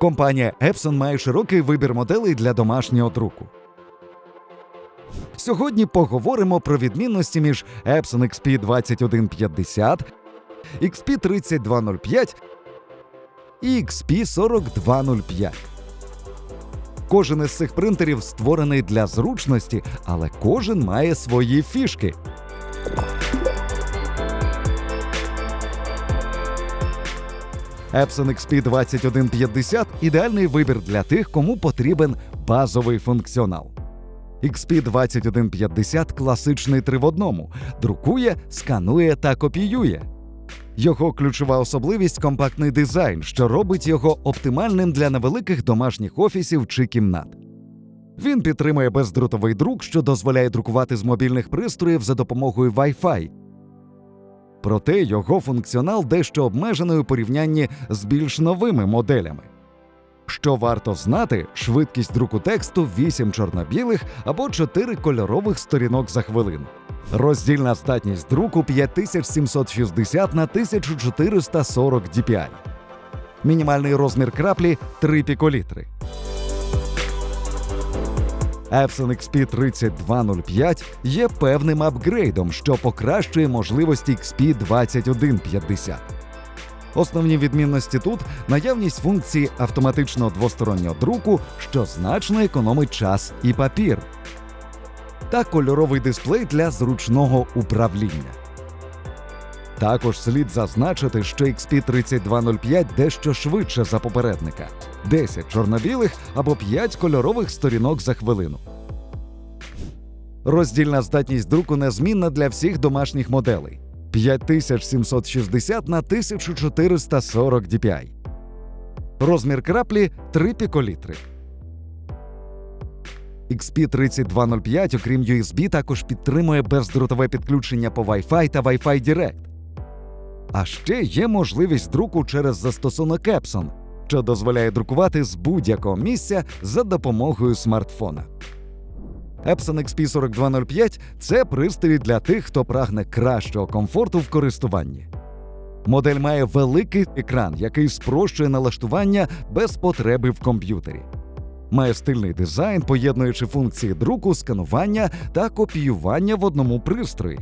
Компанія Epson має широкий вибір моделей для домашнього друку. Сьогодні поговоримо про відмінності між Epson XP 2150, XP 3205 і XP 4205. Кожен із цих принтерів створений для зручності, але кожен має свої фішки. Epson XP 2150 – ідеальний вибір для тих, кому потрібен базовий функціонал. XP 2150 класичний три в одному, друкує, сканує та копіює. Його ключова особливість компактний дизайн, що робить його оптимальним для невеликих домашніх офісів чи кімнат. Він підтримує бездротовий друк, що дозволяє друкувати з мобільних пристроїв за допомогою Wi-Fi. Проте його функціонал дещо обмежений у порівнянні з більш новими моделями. Що варто знати, швидкість друку тексту 8 чорно-білих або 4 кольорових сторінок за хвилину. Роздільна здатність друку 5760 на 1440 dpi. Мінімальний розмір краплі 3 піколітри. Epson XP 3205 є певним апгрейдом, що покращує можливості XP 2150. Основні відмінності тут наявність функції автоматичного двостороннього друку, що значно економить час і папір, та кольоровий дисплей для зручного управління. Також слід зазначити, що XP 3205 дещо швидше за попередника 10 чорно-білих або 5 кольорових сторінок за хвилину. Роздільна здатність друку незмінна для всіх домашніх моделей 5760 на 1440 dpi. Розмір краплі 3 піколітри. XP 3205, окрім USB, також підтримує бездротове підключення по Wi-Fi та Wi-Fi Direct. А ще є можливість друку через застосунок Epson, що дозволяє друкувати з будь-якого місця за допомогою смартфона. Epson XP 4205 – це пристрій для тих, хто прагне кращого комфорту в користуванні. Модель має великий екран, який спрощує налаштування без потреби в комп'ютері. Має стильний дизайн, поєднуючи функції друку, сканування та копіювання в одному пристрої.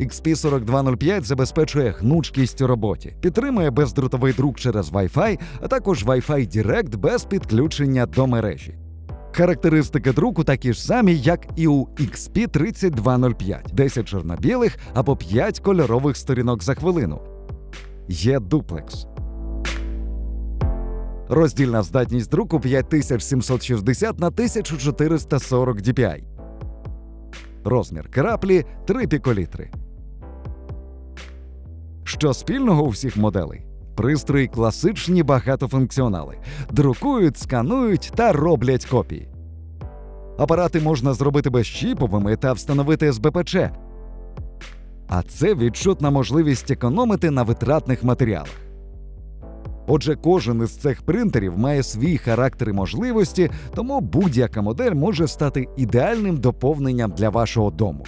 XP 4205 забезпечує гнучкість у роботі, підтримує бездротовий друк через Wi-Fi, а також Wi-Fi Direct без підключення до мережі. Характеристики друку такі ж самі, як і у XP 3205 – 10 чорно-білих або 5 кольорових сторінок за хвилину. Є дуплекс. Роздільна здатність друку 5760 на 1440 dpi. Розмір краплі 3 піколітри. Що спільного у всіх моделей? Пристрої класичні багатофункціонали. Друкують, сканують та роблять копії. Апарати можна зробити безчіповими та встановити СБПЧ. А це відчутна можливість економити на витратних матеріалах. Отже, кожен із цих принтерів має свій характер і можливості, тому будь-яка модель може стати ідеальним доповненням для вашого дому.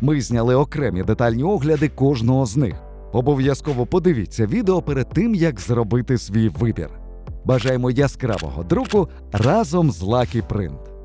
Ми зняли окремі детальні огляди кожного з них. Обов'язково подивіться відео перед тим, як зробити свій вибір. Бажаємо яскравого друку разом з Lucky Print.